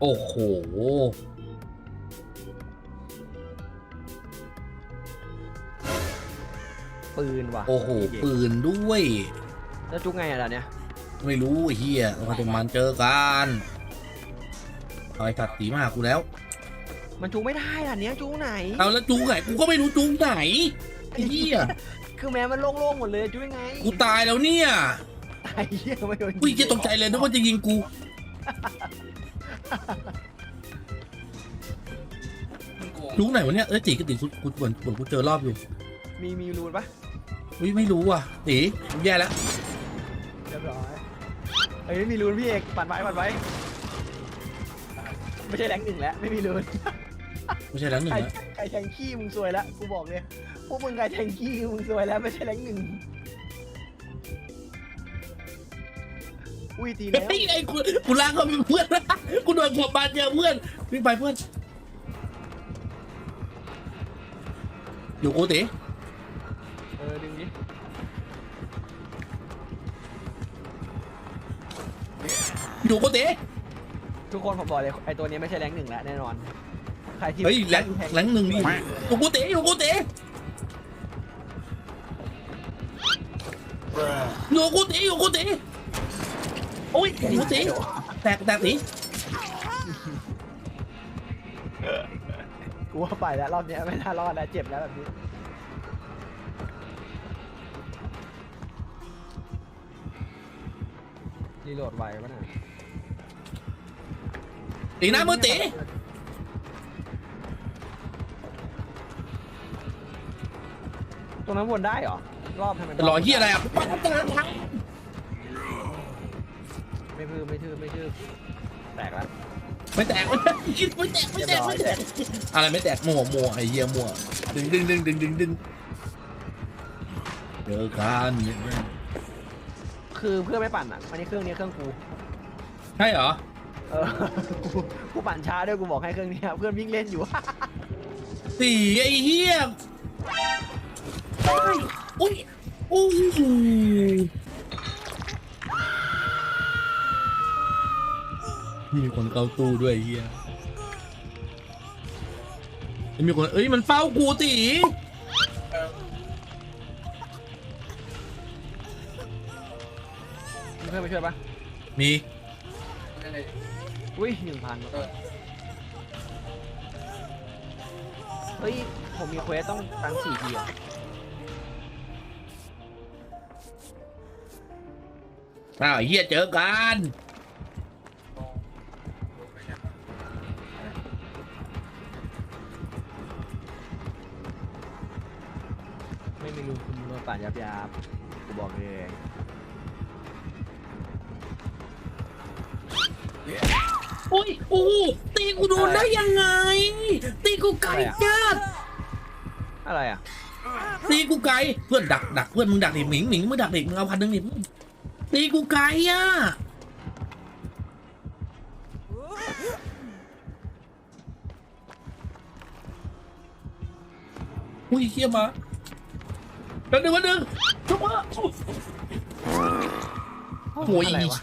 โอ้โห ปืนว่ะโอ้โห ปืนด้วย แล้วจุกไงอะล่ะเนี่ย ไม่รู้ไอ้เฮียมาถึงมันเจอกันเอาไอ้สัตว์ตีมาหากูแล้ว มันจุกไม่ได้ล่ะเนี้ยจุกไหน เอาแล้วจูงไหนกูก็ไม่รู้จูงไหนไอ้เฮียคือแม้มันโล่งๆหมดเลยจุกยังไง กูตายแล้วเนี่ย ตายเหี้ยไม่โดนกูจะตกใจเลยนึกว่าจะยิงกูจูงไหนวะเนี่ย เอ้ยจีกติกูกูเหมือนเหมือนกูเจอรอบอยู่มีมีรูนปะอุ้ยไม่รู้อะตีแย่แล้วเรียบร้อยเอ้ยไม่มีรูนพี่เอกปัดไว้ปัดไว้ไม่ใช่แรงหนึ่งแล้วไม่มีรูนไม่ใช่แล้วหนึ่งใครแล้ว ใครแทงขี้มึงซวยแล้วกูบอกเลยพวกมึงใครแทงขี้มึงซวยแล้วไม่ใช่แรงหนึ่ง อุ้ยตีแล้วเฮ้ยไอ้กูกูล้างเขาเป็นเพื่อนนะกูโดนขวบบาดเจอเพื่อนวิ่งไปเพื่อน อยู่กูตีเออดึงดิอยู่กูตีทุกคนผมบอกเลยไอตัวนี้ไม่ใช่แรงหนึ่งแล้วแน่นอนใครที่เฮ้ยแรงทแรงหนึ่งดิอยู่กูตีอยู่กูตีอยู่กูตีอยู่กูตี โอ้ยอยู่กูตีแตกแตกตีกูว่าไปแล้วรอบเนี้ยไม่น่ารอดแล้วเจ็บแล้วแบบนี้รีโหลดไวปะน่ะตีหน้ามือตีตรงนั้นวนได้เหรอรอบทำไมรอเฮียอะไรอะปั๊บปั๊บปั๊บปั๊บ ไม่พื้ไม่ทืบไม่ทืบแตกแล้วไม่แตกไม่แตกไม่แตกไม่แตกไม่แตกอะไรไม่แตกมัวมัวไอ้เหี้ยมัวดึงดึงดึงดึงดึงดึงเจอกันเนี่ยคือเพื่อนไม่ปั่นอะอันนี้เครื่องนี้เครื่องกูใช่เหรอเออกูกูปั่นช้าด้วยกูบอกให้เครื่องนี้เพื่อนวิ่งเล่นอยู่สีไอ้เหี้ยอุ้ยอุ้ย มีคนเข้าตู้ด้วยไอ้เหี้ยมีคนเอ้ยมันเฝ้ากูตีมีเพื่อนไปช่วยปะมีอุ้ยหนึ่งพันเฮ้ย ผมมีเควสต้องตั้งสี่ทีอะอ้าวไอ้เหี้ยเจอกัน รูคุณโดนปั่นยับยับกูบอกเลยอุ้ยโอ้โหตีกูโดนได้ยังไง ตีกูไกลจัดอะไรอะตีกูไกลเพื่อนดักดักเพื่อนมึงดักดิหมิงหมิงมึงดักดิมึงเอาพันหนึ่งดิตีกูไกลอะอุ้ยเฮียมา วันหนึ่งวันหนึ่งชุบมาโอ้ยอะไรวะ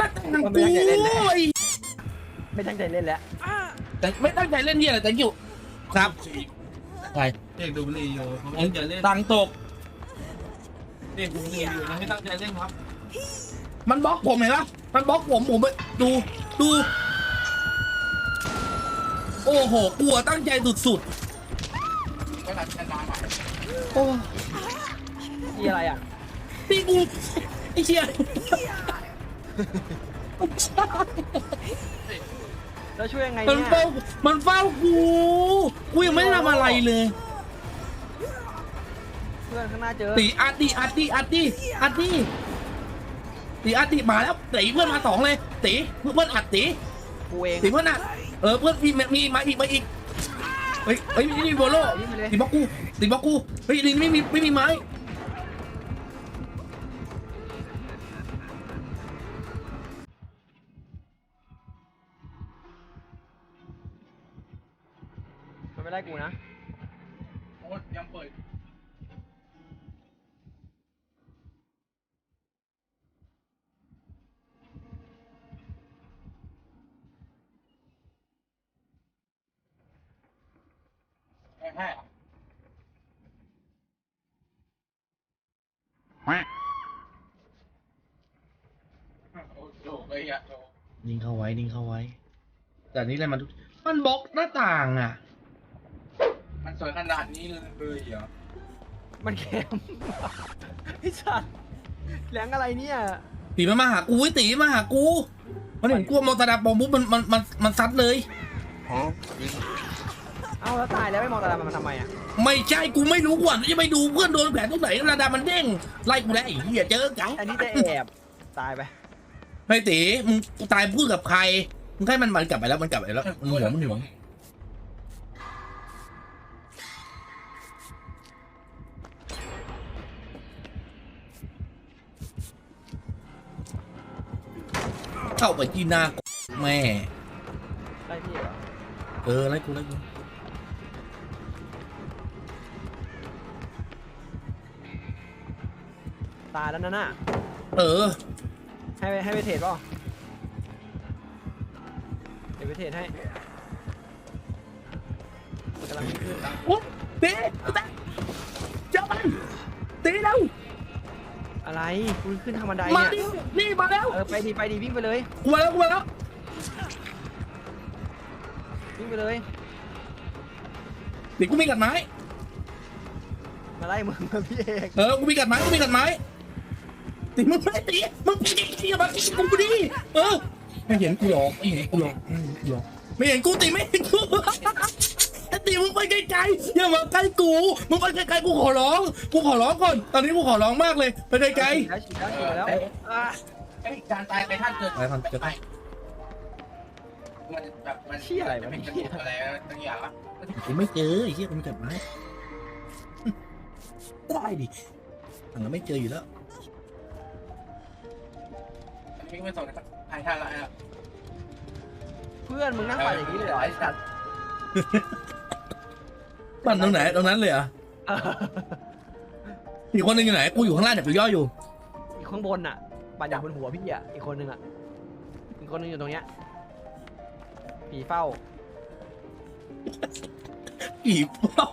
นักแต่งมันกูไม่ได้เล่นแล้วไอ้ไม่ตั้งใจเล่นแล้วแต่ไม่ตั้งใจเล่นเฮียอะไรแต่อยู่ครับใครเด็กดูบุหรี่อยู่เขาไม่ตั้งใจเล่นตังค์ตกเด็กดูบุหรี่อยู่นะไม่ตั้งใจเล่นครับ มันบล็อกผมเห็นปะมันบล็อกผมผมไปดูดูโอ้โหกลัวตั้งใจสุดก็ หลังชนะหน่อยๆโอ้นี่อะไรอะตีกูไอ้เชี่ยแล้วช่วยยังไงมันเนี่ยเฝ้ามันเฝ้ากูกูยังไม่ได้ทำอะไรเลยเพื่อนข้างหน้าเจอตีอัดดิอัดดิอัดดิอัดดิตีอัดดิมาแล้วตีเพื่อนมาสองเลยตีเพื่อนอัดตีกูเองตีเพื่อนอัดเออเพื่อนมีมีมาอีกมาอีก เฮ้ยเฮ้ยนี่โบโลยิงไปเลยตีบล็อกกูตีบล็อกกูเฮ้ยลินไม่มีไม่มีไม้มันไม่ได้กูนะ ใช่เหรอโอ้โหไอ้ยะนิ่งเข้าไว้นิ่งเข้าไว้ แต่นี่อะไรมันมันบล็อกหน้าต่างอะ มันสวยขนาดนี้เลยเหรอมันแคมไอ้สัสแรงอะไรเนี่ยตีมันมาหากูไอ้ตีมาหากู มันเห็นกูมองตาดาปองปุ๊บมันมันมันมันซัดเลย เอาแล้วตายแล้วไม่มองตาดำมันทำไมอะไม่ใช่กูไม่รู้ก่อนจะไปดูเพื่อนโดนแผลตรงไหนตาดามันเด้งไล่กูแล้วไอ้เหี้ยเจอกันอันนี้จะแอบตายไปไอ้ตีมึงตายพูดกับใครมึงให้มันมันกลับไปแล้วมันกลับไปแล้วมึงหัวมึงหัวเข้าไปที่หน้าแม่ได้พี่เหรอเออไล่กูไล่กู ตายแล้วนั่นน่ะ เออ ให้ไปให้ไปเทรดเปล่าเดี๋ยวไปเทรดให้กำลังขึ้นโอ้ตีตีเจ้ามันตีแล้วอะไรกูขึ้นทางบันไดมาเนี่ยดินี่มาแล้วเออไปดีไปดีวิ่งไปเลยกูมาแล้วกูมาแล้ววิ่งไปเลยตีกูมีกัดไม้มาไล่มึงมาพี่เอกเออกูมีกัดไม้กูมีกัดไม้ ตีมึงไม่ตีมึงตีตีมาตีกูดิเออไม่เห็นกูหรอกไม่เห็นกูหรอกไม่เห็นกูหรอกไม่เห็นกูตีไม่เห็นกูตีมึงไปไกลๆอย่ามาใกล้กูมึงไปไกลๆกูขอร้องกูขอร้องก่อนตอนนี้กูขอร้องมากเลยไปไกลแล้วฉีดแล้วฉีดแล้วอะไอ้การตายไปท่านเกิดๆไปพันเกิดไปมันแบบมันเป็นกระดูกอะไรตั้งอย่างอะกูไม่เจอไอ้เหี้ยกูมีกัดไม้ได้ดิถังก็ไม่เจออยู่แล้ว วิ่งไปส่งนะครับหายท่าละอะเพื่อนมึงนั่งปั่นอย่างนี้เลยเหรอไอ้สัตว์ปั่นตรงไหนตรงนั้นเลยเหรอะเอออีกคนหนึงอยู่ไหนกูอยู่ข้างล่างเนี่ยกูย่ออยู่อีกข้างบนอะปั่นอย่างบนหัวพี่อะอีกคนนึงอะอีกคนนึงอยู่ตรงเนี้ยผีเฝ้าอีเป้า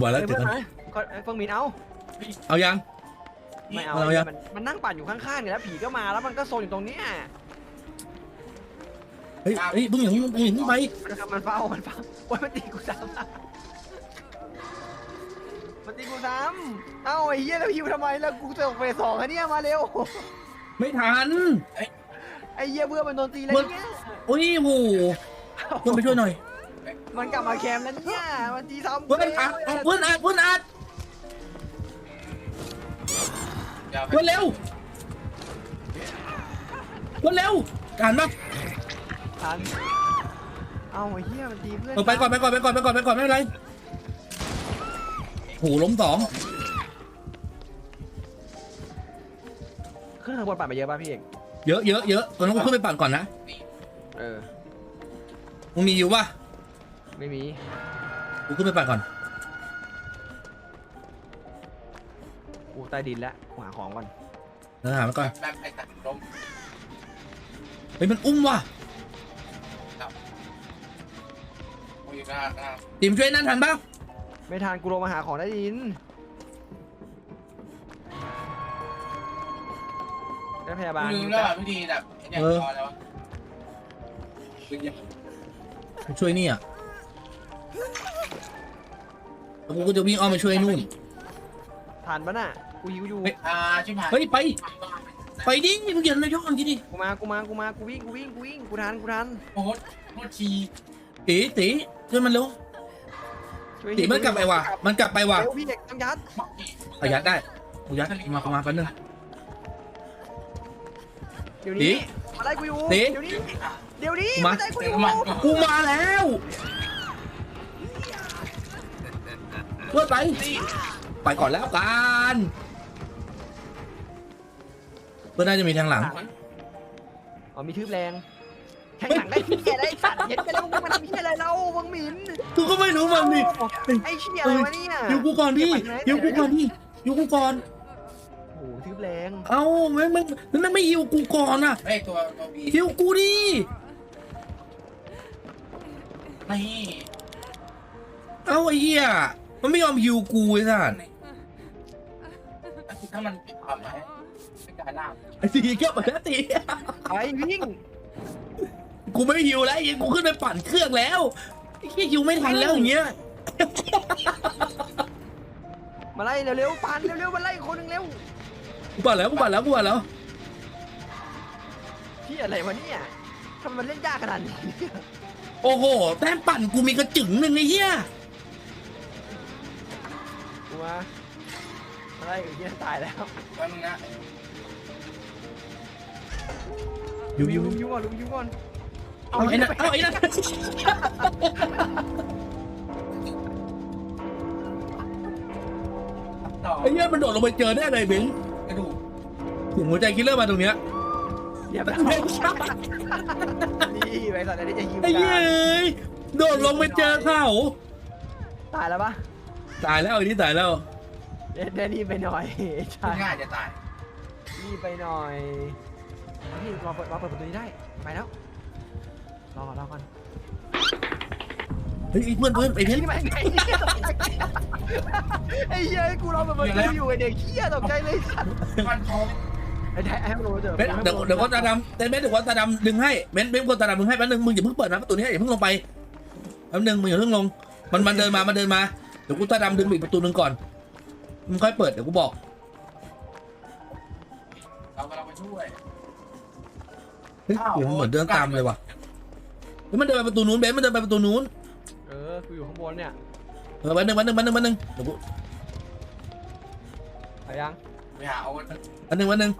บอกแล้วเฮ้ยเจอเพื่อนกันไหมก็เฟิงมินเอาเอายัง ไม่เอาเอายัง มันมันนั่งปั่นอยู่ข้างๆเนี่ยแล้วผีก็มาแล้วมันก็โซนอยู่ตรงเนี้ยเฮ้ยเฮ้ยเพิ่งอย่างนี้เพิ่งอย่างนี้ไปมันมันเฝ้ามันเฝ้าโอ้ยมันตีกูซ้ำมันตีกูซ้ำเอ้าไอ้เหี้ยแล้วพิวทำไมแล้วกูจะออกเฟสสองอะเนี่ยมาเร็วไม่ทันไอ้เหี้ยเบื่อมันโดนตีเลยเนี่ยโอ้ยโหเพื่อนไปช่วยหน่อยมันกลับมาแคมป์แล้วเนี่ยมันตีซ้ำเพื่อนอัดเอาเพื่อนอัดเพื่อนอัด เพื่อนเร็วเพื่อนเร็วการปะทันเอ้าไอ้เหี้ยมันตีเพื่อนเออไปก่อนไปก่อนไปก่อนไปก่อนไปก่อนไม่เป็นไรโหล้มสองขึ้นข้างบนปั่นไปเยอะป่ะพี่เอกเยอะเยอะเยอะตอนนั้นกูขึ้นไปปั่นก่อนนะเออมึงมีอยู่ปะไม่มีกูขึ้นไปปั่นก่อน ใต้ดินแล้วกูหาของก่อนเดี๋ยวหามันก่อน แบบไอ้ตัดล้มเฮ้ยมันอุ้มว่ะกูอยู่หน้าหน้าทีมช่วยนั่นทันปะไม่ทันกูลงมาหาของใต้ดินได้พยาบาลลืมแล้ววิธีแบบเนี่ยพอแล้วคือยังช่วยนี่อะแล้วกูก็จะวิ่งอ้อมไปช่วยนู่นทันปะน่ะ กูหิวอยู่เฮ้ยอ่าชิบหายเฮ้ยไป ไปดิมึงอย่าเลยย่องทีดิกูมา กูมา กูมา กูวิ่ง กูวิ่ง กูวิ่ง กูทัน กูทัน โอ้โหโคตรชีตีตีช่วยมันเร็วช่วยตีมันกลับไปว่ะ มันกลับไปว่ะเร็วพี่เด็กต้องยัด เอายัดได้กูยัดกูมากูมาแป๊บนึง เดี๋ยวตีนี้มาไล่กูอยู่ ตี เดี๋ยวนี้ เดี๋ยวนี้มามาไล่กูอยู่กูมาแล้วเพื่อนไป ไปก่อนแล้วกัน เพื่อนน่าจะมีทางหลัง อ๋อมีทืบแรงแข่งหลังได้พี่แกได้สัตว์เห็นไปแล้วมึงมาทำพี่อะไรเราวังหมินกูก็ไม่รู้มันนี่ไอ้เชี่ยอะไรวะเนี่ยอยู่กูก่อนดิอยู่กูก่อนดิอยู่กูก่อนโอ้โหทืบแรง เอ้าไม่ไม่ไม่ไม่หิวกูก่อนอะเฮ้ยตัวตัวบีหิวกูดินี่เพื่อนกูน่ามีจะมีทางหลังทางหลังกูมีทางหลังอยู่กูก่อนดิอยู่กูก่อนดิอยู่กูก่อนกูมีทางหลังอยู่กูก่อนเอ้าไอ้เหี้ยมันไม่ยอมฮิวกูไอ้สัสถ้ามันปิดความ ไว้ไม่กล้าล่างไอ้ตีเก็บมาแล้วตีไอ้วิ่งกูไม่ฮิวแล้วไอ้เหี้ยกูขึ้นไปปั่นเครื่องแล้วไอ้เหี้ยฮิวไม่ทันแล้วอย่างเงี้ยมาไล่เร็วๆปันเร็วๆมาไล่อีกคนหนึงเร็วกูปั่นแล้วกูปั่นแล้วกูปั่นแล้วพี่อะไรวะเนี่ยทำไมมันเล่นยากขนาดนี้โอ้โหแต้มปั่นกูมีกระจึงหนึ่งไอ้เหี้ยกูมามาไล่อีกเหี้ยตายแล้ว แป๊บนึงนะ ฮิวฮิวลุมยูก่อนลุมยูก่อนเอาไอ้นั่นเอาไอ้นั่นต่อไอ้เหี้ยมันโดดลงไปเจอได้เลยเบงกระดูกถึงหัวใจคิลเลอร์มาตรงเนี้ยเดี๋ยวไปไม่ใช่นี่ไปสัตว์อันนี้จะยิงไอ้เหี้ยกันเอ้ยโดดลงไปเจอเขาตายแล้วปะตายแล้วไอ้นี่ตายแล้วเดี๋ยวเดี๋ยวนี่ไปหน่อยใช่ง่ายจะตายนี่ไปหน่อย นี่รอเปิดรอเปิดประตูนี้ได้ ไปแล้ว รอก่อนรอก่อนเฮ้ยเพื่อนเพื่อนไอ้เพชรนี่มาไงเนี่ยไอ้เหี้ยกูรอเปิดประตูอยู่ไอ้เด็กเหี้ยตกใจเลยสัตว์มันท้องไอ้ไทยให้มันโรยเถอะเบนเดี๋ยวเดี๋ยวก็ตาดำแต่เบนเดี๋ยวก็ตาดำดึงให้เบนเบนก็ตาดำดึงให้แป๊บนึงมึงอย่าเพิ่งเปิดนะประตูนี้อย่าเพิ่งลงไปแป๊บนึงมึงอย่าเพิ่งลง มันมันเดินมามันเดินมาเดี๋ยวกูตาดำดึงไปอีกประตูหนึ่งก่อนมึงค่อยเปิดเดี๋ยวกูบอกเรากำลังไปช่วยเฮ้ยเดี๋ยวมันเหมือนเดินตามเลยว่ะเฮ้ยมันเดินไปประตูนู้นเบนมันเดินไปประตูนู้นเออ กูอยู่ข้างบนเนี่ยเออแป๊บนึงแป๊บนึงแป๊บนึงแป๊บนึงเดี๋ยวกูไปยังไปหาอาวุธแป๊บนึงแป๊บนึง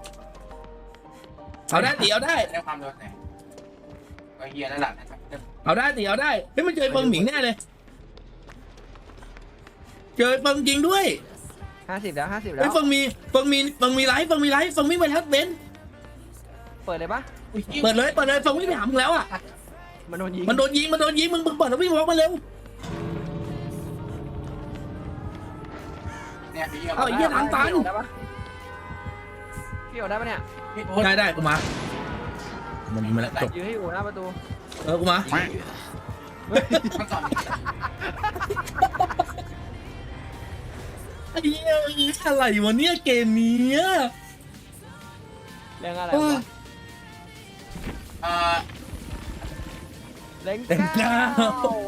เอาได้ตีเอาได้ ได้ความโดนไหนก็เฮียนั่นแหละนะครับเอาได้ตีเอาได้เฮ้ยมันเจอไอ้เฟิงหมิงแน่เลย เจอไอ้เฟิงจริงด้วยห้าสิบแล้วห้าสิบแล้เฮ้ยวเฟิงมีเฟิงมีเฟิงมีไลฟ์เฟิงมีไลฟ์เฟิงวิ่งไปทัดเบนซ์เปิดเลยปะ เปิดเลยเปิดเลยเฟิงวิ่งไปหามึงแล้วอะมันโดนยิงมันโดนยิงมันโดนยิงมึงมึงเปิดแล้ววิ่งวอล์กมาเร็วเนี่ยพี่เยี่ยมเอาไอ้เหี้ยทางตันได้ปะพี่ออกได้ปะเนี่ยพี่โอ๊ตได้ได้กูมา มันยิงมาแล้วจบยืนให้อยู่หน้าประตูเออกูมามันก่อนไอ้เหี้ยอะไรวะเนี่ยเกมเนี้ยเรื่องอะไรโอ้วะ เอ่อเล่งเล่งเก้า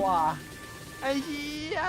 ว่ะไอ้เหี้ย